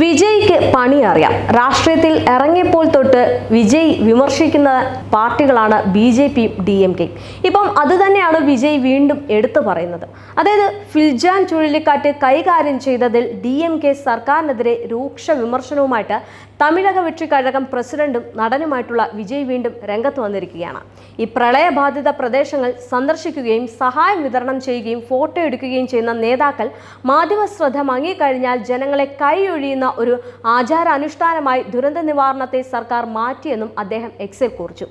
വിജയ്ക്ക് പണി അറിയാം രാഷ്ട്രീയത്തിൽ ഇറങ്ങിയപ്പോൾ തൊട്ട് വിജയ് വിമർശിക്കുന്ന പാർട്ടികളാണ് ബി ജെ പിയും ഡി എം കെയും. ഇപ്പം അത് തന്നെയാണ് വിജയ് വീണ്ടും എടുത്തു പറയുന്നത്. അതായത് ഫിൽജാൻ ചുഴലിക്കാറ്റ് കൈകാര്യം ചെയ്തതിൽ ഡി എം കെ സർക്കാരിനെതിരെ രൂക്ഷ വിമർശനവുമായിട്ട് തമിഴക വെട്ടിക്കഴകം കഴകം പ്രസിഡന്റും നടനുമായിട്ടുള്ള വിജയ് വീണ്ടും രംഗത്ത് വന്നിരിക്കുകയാണ്. ഈ പ്രളയബാധിത പ്രദേശങ്ങൾ സന്ദർശിക്കുകയും സഹായം വിതരണം ചെയ്യുകയും ഫോട്ടോ എടുക്കുകയും ചെയ്യുന്ന നേതാക്കൾ മാധ്യമ ശ്രദ്ധ മങ്ങിക്കഴിഞ്ഞാൽ ജനങ്ങളെ കൈയൊഴിയുന്ന ഒരു ആചാരാനുഷ്ഠാനമായി ദുരന്ത നിവാരണത്തെ സർക്കാർ മാറ്റിയെന്നും അദ്ദേഹം എക്സിൽ കുറിച്ചു.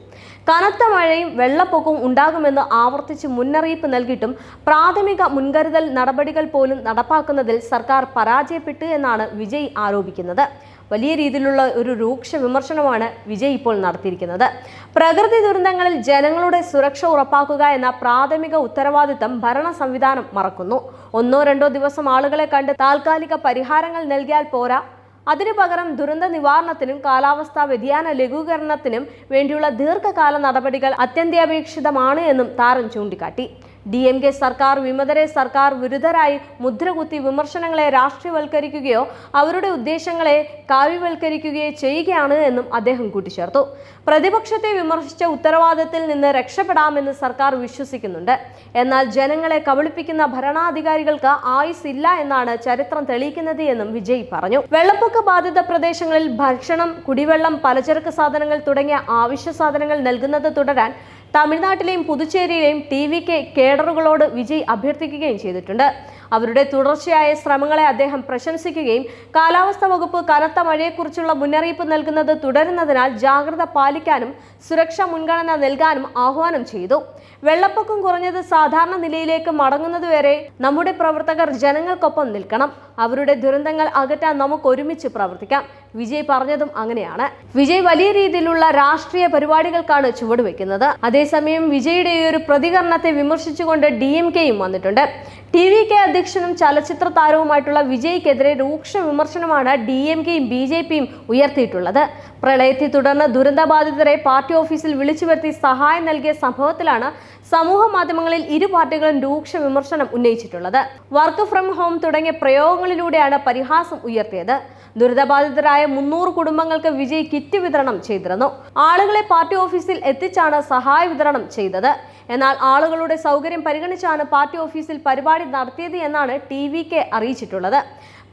കനത്ത മഴയും വെള്ളപ്പൊക്കവും ഉണ്ടാകുമെന്ന് ആവർത്തിച്ച് മുന്നറിയിപ്പ് നൽകിയിട്ടും പ്രാഥമിക മുൻകരുതൽ നടപടികൾ പോലും നടപ്പാക്കുന്നതിൽ സർക്കാർ പരാജയപ്പെട്ടു എന്നാണ് വിജയ് ആരോപിക്കുന്നത്. വലിയ രീതിയിലുള്ള ഒരു രൂക്ഷ വിമർശനമാണ് വിജയ് ഇപ്പോൾ നടത്തിയിരിക്കുന്നത്. പ്രകൃതി ദുരന്തങ്ങളിൽ ജനങ്ങളുടെ സുരക്ഷ ഉറപ്പാക്കുക എന്ന പ്രാഥമിക ഉത്തരവാദിത്തം ഭരണ സംവിധാനം മറക്കുന്നു. ഒന്നോ രണ്ടോ ദിവസം ആളുകളെ കണ്ട് താൽക്കാലിക പരിഹാരങ്ങൾ നൽകിയാൽ പോരാ. അതിനു പകരം ദുരന്ത നിവാരണത്തിനും കാലാവസ്ഥാ വ്യതിയാന ലഘൂകരണത്തിനും വേണ്ടിയുള്ള ദീർഘകാല നടപടികൾ അത്യന്താപേക്ഷിതമാണ് എന്നും താരം ചൂണ്ടിക്കാട്ടി. ഡി എം കെ സർക്കാർ വിമതരെ സർക്കാർ വിരുദ്ധരായി മുദ്രകുത്തി വിമർശനങ്ങളെ രാഷ്ട്രീയവൽക്കരിക്കുകയോ അവരുടെ ഉദ്ദേശങ്ങളെ കാവ്യവൽക്കരിക്കുകയോ ചെയ്യുകയാണ് എന്നും അദ്ദേഹം കൂട്ടിച്ചേർത്തു. പ്രതിപക്ഷത്തെ വിമർശിച്ച ഉത്തരവാദിത്തത്തിൽ നിന്ന് രക്ഷപ്പെടാമെന്ന് സർക്കാർ വിശ്വസിക്കുന്നുണ്ട്. എന്നാൽ ജനങ്ങളെ കബളിപ്പിക്കുന്ന ഭരണാധികാരികൾക്ക് ആയുസ് ഇല്ല എന്നാണ് ചരിത്രം തെളിയിക്കുന്നത് എന്നും വിജയ് പറഞ്ഞു. വെള്ളപ്പൊക്ക ബാധിത പ്രദേശങ്ങളിൽ ഭക്ഷണം കുടിവെള്ളം പലചരക്ക് സാധനങ്ങൾ തുടങ്ങിയ ആവശ്യ സാധനങ്ങൾ നൽകുന്നത് തുടരാൻ തമിഴ്നാട്ടിലെയും പുതുച്ചേരിയിലെയും ടി വി കെ കേഡറുകളോട് വിജയ് അഭ്യർത്ഥിക്കുകയും ചെയ്തിട്ടുണ്ട്. അവരുടെ തുടർച്ചയായ ശ്രമങ്ങളെ അദ്ദേഹം പ്രശംസിക്കുകയും കാലാവസ്ഥ വകുപ്പ് കനത്ത മഴയെക്കുറിച്ചുള്ള മുന്നറിയിപ്പ് നൽകുന്നത് തുടരുന്നതിനാൽ ജാഗ്രത പാലിക്കാനും സുരക്ഷ മുൻഗണന നൽകാനും ആഹ്വാനം ചെയ്തു. വെള്ളപ്പൊക്കം കുറഞ്ഞത് സാധാരണ നിലയിലേക്ക് മടങ്ങുന്നതുവരെ നമ്മുടെ പ്രവർത്തകർ ജനങ്ങൾക്കൊപ്പം നിൽക്കണം. അവരുടെ ദുരന്തങ്ങൾ അകറ്റാൻ നമുക്ക് ഒരുമിച്ച് പ്രവർത്തിക്കാം. വിജയ് പറഞ്ഞതും അങ്ങനെയാണ്. വിജയ് വലിയ രീതിയിലുള്ള രാഷ്ട്രീയ പരിപാടികൾക്കാണ് ചുവടുവെക്കുന്നത്. അതേസമയം വിജയുടെ ഈ ഒരു പ്രതികരണത്തെ വിമർശിച്ചുകൊണ്ട് ഡി എം കെയും വന്നിട്ടുണ്ട്. ടി വി കെ അധ്യക്ഷനും ചലച്ചിത്ര താരവുമായിട്ടുള്ള വിജയ്ക്കെതിരെ രൂക്ഷ വിമർശനമാണ് ഡി എം കെയും ബി ജെ പിയും ഉയർത്തിയിട്ടുള്ളത്. പ്രളയത്തെ തുടർന്ന് ദുരന്തബാധിതരെ പാർട്ടി ഓഫീസിൽ വിളിച്ചു വരുത്തി സഹായം നൽകിയ സംഭവത്തിലാണ് സമൂഹ മാധ്യമങ്ങളിൽ ഇരു പാർട്ടികളും രൂക്ഷ വിമർശനം ഉന്നയിച്ചിട്ടുള്ളത്. വർക്ക് ഫ്രം ഹോം തുടങ്ങിയ പ്രയോഗങ്ങളിലൂടെയാണ് പരിഹാസം ഉയർത്തിയത്. ദുരിതബാധിതരായ മുന്നൂറ് കുടുംബങ്ങൾക്ക് വിജയ് കിറ്റ് വിതരണം ചെയ്തിരുന്നു. ആളുകളെ പാർട്ടി ഓഫീസിൽ എത്തിച്ചാണ് സഹായ വിതരണം ചെയ്തത്. എന്നാൽ ആളുകളുടെ സൗകര്യം പരിഗണിച്ചാണ് പാർട്ടി ഓഫീസിൽ പരിപാടി നടത്തിയത് എന്നാണ് ടി വി കെ അറിയിച്ചിട്ടുള്ളത്.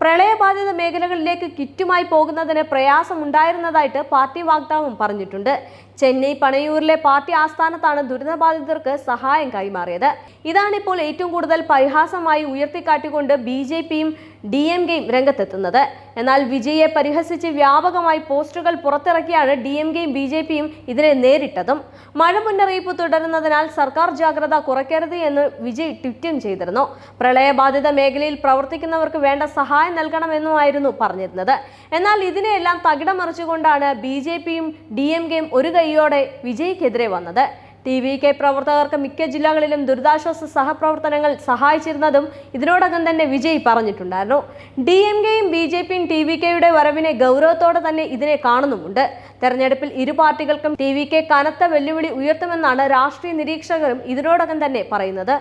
പ്രളയബാധിത മേഖലകളിലേക്ക് കിറ്റുമായി പോകുന്നതിന് പ്രയാസമുണ്ടായിരുന്നതായിട്ട് പാർട്ടി വാഗ്ദാവും പറഞ്ഞിട്ടുണ്ട്. ചെന്നൈ പണയൂരിലെ പാർട്ടി ആസ്ഥാനത്താണ് ദുരിതബാധിതർക്ക് സഹായം കൈമാറിയത്. ഇതാണിപ്പോൾ ഏറ്റവും കൂടുതൽ പരിഹാസമായി ഉയർത്തിക്കാട്ടിക്കൊണ്ട് ബി ജെ പിയും ഡി എം കെയും രംഗത്തെത്തുന്നത്. എന്നാൽ വിജയെ പരിഹസിച്ച് വ്യാപകമായി പോസ്റ്ററുകൾ പുറത്തിറക്കിയാണ് ഡി എം കെയും ബി ജെ പിയും ഇതിനെ നേരിട്ടതും. മഴ മുന്നറിയിപ്പ് തുടരുന്നതിനാൽ സർക്കാർ ജാഗ്രത കുറയ്ക്കരുത് എന്ന് വിജയ് ട്വിറ്റും ചെയ്തിരുന്നു. പ്രളയബാധിത മേഖലയിൽ പ്രവർത്തിക്കുന്നവർക്ക് വേണ്ട സഹായം നൽകണമെന്നുമായിരുന്നു പറഞ്ഞിരുന്നത്. എന്നാൽ ഇതിനെയെല്ലാം തകിടം മറിച്ചുകൊണ്ടാണ് ബി ജെ പിയും ഡി എം കെയും ഒരു കൈയോടെ വിജയ്ക്കെതിരെ വന്നത്. ടി വി കെ പ്രവർത്തകർക്ക് മിക്ക ജില്ലകളിലും ദുരിതാശ്വാസ സഹപ്രവർത്തനങ്ങൾ സഹായിച്ചിരുന്നതും ഇതിനോടകം തന്നെ വിജയ് പറഞ്ഞിട്ടുണ്ടായിരുന്നു. ഡി എം കെയും ബി ജെ പിയും ടി വി കെയുടെ വരവിനെ ഗൗരവത്തോടെ തന്നെ ഇതിനെ കാണുന്നുമുണ്ട്. തെരഞ്ഞെടുപ്പിൽ ഇരു പാർട്ടികൾക്കും ടി വി കെ കനത്ത വെല്ലുവിളി ഉയർത്തുമെന്നാണ് രാഷ്ട്രീയ നിരീക്ഷകരും ഇതിനോടകം തന്നെ പറയുന്നത്.